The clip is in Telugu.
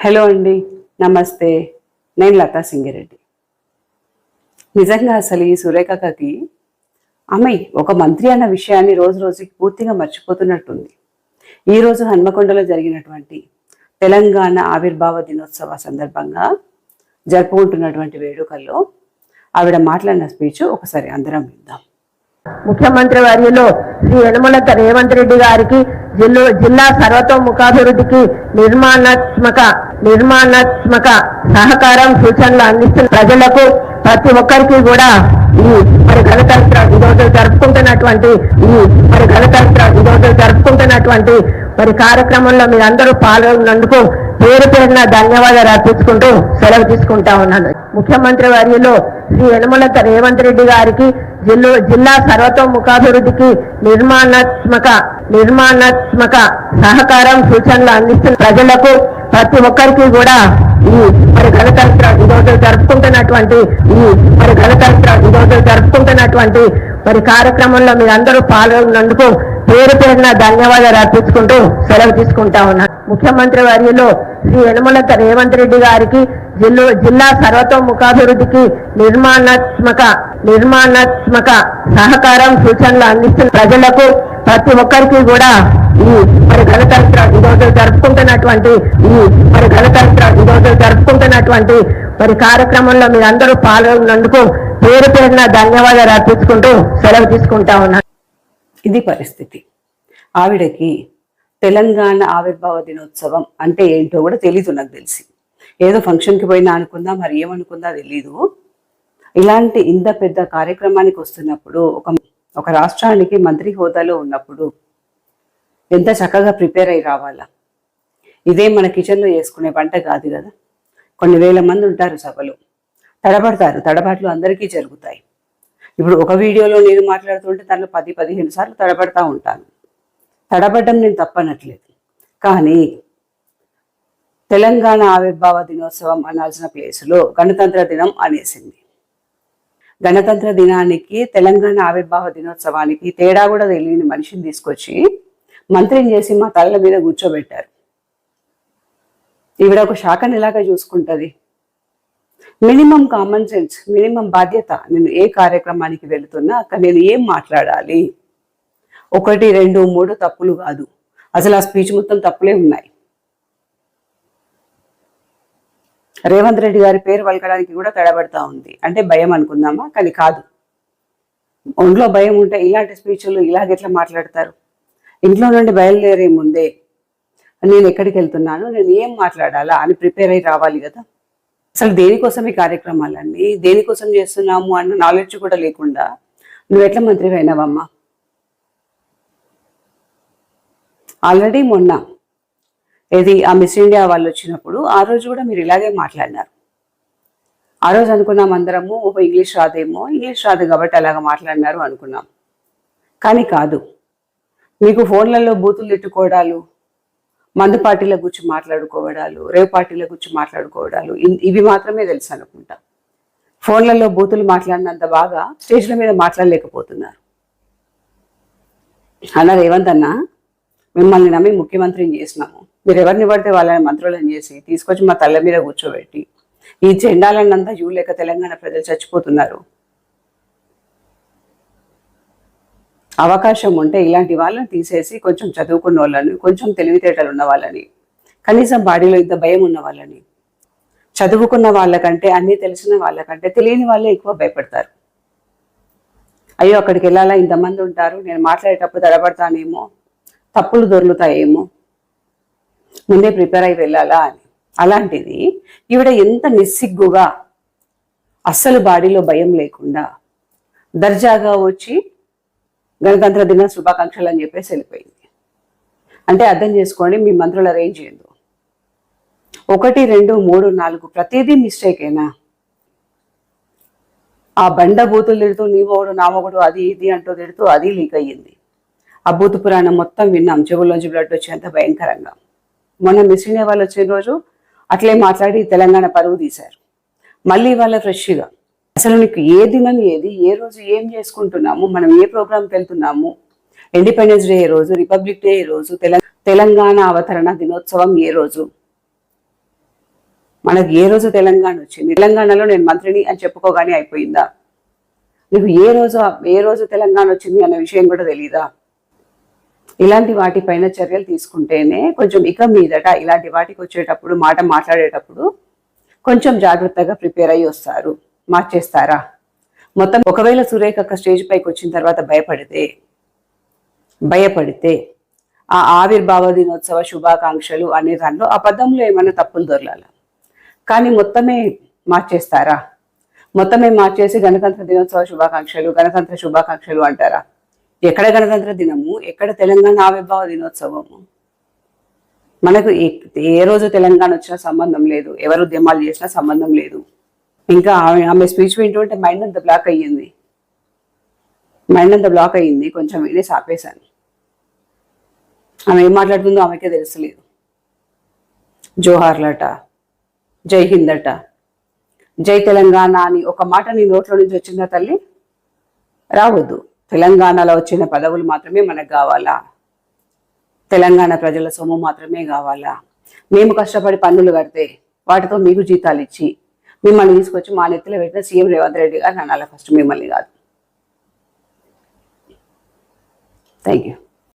హలో అండి నమస్తే. నేను లతా సింగిరెడ్డి. నిజంగా అసలు ఈ సురేఖకి ఆమె ఒక మంత్రి అన్న విషయాన్ని రోజు రోజుకి పూర్తిగా మర్చిపోతున్నట్టుంది. ఈరోజు హన్మకొండలో జరిగినటువంటి తెలంగాణ ఆవిర్భావ దినోత్సవ సందర్భంగా జరుపుకుంటున్నటువంటి వేడుకల్లో ఆవిడ మాట్లాడిన స్పీచ్ ఒకసారి అందరం విద్దాం ముఖ్యమంత్రి వర్యులు శ్రీ యనమల రేవంత్ రెడ్డి గారికి జిల్లు జిల్లా సర్వతోముఖాభివృద్ధికి నిర్మాణాత్మక నిర్మాణాత్మక సహకారం సూచనలు అందిస్తున్న ప్రజలకు ప్రతి ఒక్కరికి కూడా ఈ మరి గణతంత్ర ఈరోజు జరుపుకుంటున్నటువంటి ఈ మరి గణతంత్ర ఈరోజు జరుపుకుంటున్నటువంటి మరి కార్యక్రమంలో మీరు అందరూ పాల్గొన్నందుకు పేరు పేరున ధన్యవాదాలు అర్పించుకుంటూ సెలవు తీసుకుంటా ఉన్నాను. ముఖ్యమంత్రి వర్యులు శ్రీ యనమల రేవంత్ రెడ్డి గారికి జిల్లు జిల్లా సర్వతోముఖాభివృద్ధికి నిర్మాణాత్మక నిర్మాణాత్మక సహకారం సూచనలు అందిస్తున్న ప్రజలకు ప్రతి ఒక్కరికి కూడా ఈ మరి గణతంత్ర ఈరోజు జరుపుకుంటున్నటువంటి ఈ మరి గణతంత్ర ఈరోజు జరుపుకుంటున్నటువంటి మరి కార్యక్రమంలో మీరందరూ పాల్గొన్నందుకు పేరు పేరున ధన్యవాదాలు అర్పించుకుంటూ సెలవు తీసుకుంటా ఉన్నాను ముఖ్యమంత్రి వర్యులు శ్రీ యనమల రేవంత్ రెడ్డి గారికి జిల్లు జిల్లా సర్వతోముఖాభివృద్ధికి నిర్మాణాత్మక నిర్మాణాత్మక సహకారం సూచనలు అందిస్తున్న ప్రజలకు ప్రతి ఒక్కరికి కూడా ఈ మరి గణతంత్ర దినోత్సవం జరుపుకుంటున్నటువంటి ఈ మరి గణతంత్ర దినోత్సవం జరుపుకుంటున్నటువంటి మరి కార్యక్రమంలో మీరు అందరూ పాల్గొన్నందుకు పేరు పేరున ధన్యవాదాలు అర్పించుకుంటూ సెలవు తీసుకుంటా ఉన్నాను. ఇది పరిస్థితి. ఆవిడకి తెలంగాణ ఆవిర్భావ దినోత్సవం అంటే ఏంటో కూడా తెలీదు నాకు తెలిసి. ఏదో ఫంక్షన్కి పోయినా అనుకుందా మరి ఏమనుకుందా తెలీదు. ఇలాంటి ఇంత పెద్ద కార్యక్రమానికి వస్తున్నప్పుడు ఒక ఒక రాష్ట్రానికి మంత్రి హోదాలో ఉన్నప్పుడు ఎంత చక్కగా ప్రిపేర్ అయి రావాలా? ఇదే మన కిచెన్లో చేసుకునే వంట కాదు కదా? కొన్ని వేల మంది ఉంటారు సభలో. తడబడతారు తడబాట్లు అందరికీ జరుగుతాయి. ఇప్పుడు ఒక వీడియోలో నేను మాట్లాడుతుంటే దానిలో పది పదిహేను సార్లు తడబడతా ఉంటాను. తడబడ్డం నేను తప్పనట్లేదు. కానీ తెలంగాణ ఆవిర్భావ దినోత్సవం అనాల్సిన ప్లేసులో గణతంత్ర దినం అనేసింది. గణతంత్ర దినానికి తెలంగాణ ఆవిర్భావ దినోత్సవానికి తేడా కూడా తెలియని మనిషిని తీసుకొచ్చి మంత్రిని చేసి మా తల మీద కూర్చోబెట్టారు. ఈవిడ ఒక శాఖను ఇలాగా చూసుకుంటుంది? మినిమం కామన్ సెన్స్ మినిమం బాధ్యత నేను ఏ కార్యక్రమానికి వెళుతున్నా అక్కడ నేను ఏం మాట్లాడాలి? ఒకటి రెండు మూడు తప్పులు కాదు. అసలు ఆ స్పీచ్ మొత్తం తప్పులే ఉన్నాయి. రేవంత్ రెడ్డి గారి పేరు పలకడానికి కూడా తడబడతా ఉంది. అంటే భయం అనుకుందామా? కానీ కాదు. ఒంట్లో భయం ఉంటే ఇలాంటి స్పీచ్లు ఇలాగెట్లా మాట్లాడతారు? ఇంట్లో నుండి బయలుదేరే ముందే నేను ఎక్కడికి వెళ్తున్నాను నేను ఏం మాట్లాడాలా అని ప్రిపేర్ అయి రావాలి కదా. అసలు దేనికోసం ఈ కార్యక్రమాలన్నీ దేనికోసం చేస్తున్నాము అన్న నాలెడ్జ్ కూడా లేకుండా నువ్వు ఎట్లా మంత్రి అయినావమ్మా ఆల్రెడీ మొన్న ఇది ఆ మిస్ ఇండియా వాళ్ళు వచ్చినప్పుడు ఆ రోజు కూడా మీరు ఇలాగే మాట్లాడినారు. ఆ రోజు అనుకున్నాం అందరము ఇంగ్లీష్ రాదేమో ఇంగ్లీష్ రాదు కాబట్టి అలాగ మాట్లాడినారు అనుకున్నాం. కానీ కాదు. మీకు ఫోన్లలో బూతులు తిట్టుకోవడాలు మందు పార్టీల గురించి మాట్లాడుకోవడాలు రేవ్ పార్టీల గురించి మాట్లాడుకోవడాలు ఇవి మాత్రమే తెలుసు అనుకుంటా. ఫోన్లలో బూతులు మాట్లాడినంత బాగా స్టేజ్ల మీద మాట్లాడలేకపోతున్నారు. అన్న రేవంత్ అన్న మిమ్మల్ని నమ్మి ముఖ్యమంత్రిని చేసినాము. మీరు ఎవరిని పడితే వాళ్ళని మంత్రులను చేసి తీసుకొచ్చి మా తల్ల మీద కూర్చోబెట్టి ఈ జెండాలన్నంతా చూడలేక తెలంగాణ ప్రజలు చచ్చిపోతున్నారు. అవకాశం ఉంటే ఇలాంటి వాళ్ళని తీసేసి కొంచెం చదువుకున్న వాళ్ళని కొంచెం తెలివితేటలు ఉన్న వాళ్ళని కనీసం బాడీలో ఇంత భయం ఉన్న వాళ్ళని చదువుకున్న వాళ్ళకంటే అన్నీ తెలిసిన వాళ్ళకంటే తెలియని వాళ్ళే ఎక్కువ భయపడతారు. అయ్యో అక్కడికి వెళ్ళాలా? ఇంతమంది ఉంటారు. నేను మాట్లాడేటప్పుడు తడబడతానేమో? తప్పులు దొర్లుతాయేమో? ముందే ప్రిపేర్ అయి వెళ్ళాలా అని. అలాంటిది ఈవిడ ఎంత నిస్సిగ్గుగా అస్సలు బాడీలో భయం లేకుండా దర్జాగా వచ్చి గణతంత్ర దిన శుభాకాంక్షలు అని చెప్పేసి వెళ్ళిపోయింది. అంటే అర్థం చేసుకోండి మీ మంత్రుల రేంజ్ ఏందో ఒకటి రెండు మూడు నాలుగు ప్రతిదీ మిస్టేకేనా ఆ బండ బూతులు తిడుతూ నీవోడు ఒకడు అది ఇది అంటూ తిడుతూ అది లీక్ అయ్యింది. ఆ బూతు పురాణం మొత్తం విన్నాం చెవుల్లోంచి బ్లడ్ వచ్చేంత భయంకరంగా. మొన్న మిస్ ఇండియా వాళ్ళు వచ్చిన రోజు అట్లే మాట్లాడి తెలంగాణ పరువు తీశారు. మళ్ళీ వాళ్ళ ఫ్రెష్గా అసలు నీకు ఏ దినం ఏది ఏ రోజు ఏం చేసుకుంటున్నాము మనం ఏ ప్రోగ్రామ్కి వెళ్తున్నాము? ఇండిపెండెన్స్ డే ఏ రోజు రిపబ్లిక్ డే ఏ రోజు తెల తెలంగాణ అవతరణ దినోత్సవం ఏ రోజు? మనకు ఏ రోజు తెలంగాణ వచ్చింది? తెలంగాణలో నేను మంత్రిని అని చెప్పుకోగానే అయిపోయిందా? నీకు ఏ రోజు ఏ రోజు తెలంగాణ వచ్చింది అన్న విషయం కూడా తెలియదా ఇలాంటి వాటిపైన చర్యలు తీసుకుంటేనే కొంచెం ఇక మీదట ఇలాంటి వాటికి వచ్చేటప్పుడు మాట మాట్లాడేటప్పుడు కొంచెం జాగ్రత్తగా ప్రిపేర్ అయ్యి వస్తారు. మార్చేస్తారా? మొత్తం ఒకవేళ సురేఖ స్టేజ్ పైకి వచ్చిన తర్వాత భయపడితే భయపడితే ఆ ఆవిర్భావ దినోత్సవ శుభాకాంక్షలు అనే దానిలో ఆ పదంలో ఏమైనా తప్పులు దొరలాల? కానీ మొత్తమే మార్చేస్తారా? మొత్తమే మార్చేసి గణతంత్ర దినోత్సవ శుభాకాంక్షలు గణతంత్ర శుభాకాంక్షలు అంటారా? ఎక్కడ గణతంత్ర దినము? ఎక్కడ తెలంగాణ ఆవిర్భావ దినోత్సవము? మనకు ఏ- ఏ రోజు తెలంగాణ వచ్చినా సంబంధం లేదు ఎవరు ఉద్యమాలు చేసినా సంబంధం లేదు. ఇంకా ఆమె ఆమె స్పీచ్ వింటుంటే మైండ్ అంతా బ్లాక్ అయ్యింది. మైండ్ అంతా బ్లాక్ అయ్యింది. కొంచెం వినేసి ఆపేశాను ఆమె ఏం మాట్లాడుతుందో ఆమెకే తెలుసలేదు జోహార్లట జై హింద్ అట జై తెలంగాణ అని ఒక మాట నీ నోట్లో నుంచి వచ్చిందా తల్లి? రావద్దు. తెలంగాణలో వచ్చిన పదవులు మాత్రమే మనకు కావాలా? తెలంగాణ ప్రజల సొమ్ము మాత్రమే కావాలా? మేము కష్టపడి పన్నులు కడితే వాటితో మీకు జీతాలు ఇచ్చి మిమ్మల్ని తీసుకొచ్చి మా నెత్తిలో పెట్టిన సీఎం రేవంత్ రెడ్డి గారు అనాలి ఫస్ట్ మిమ్మల్ని కాదు. Thank you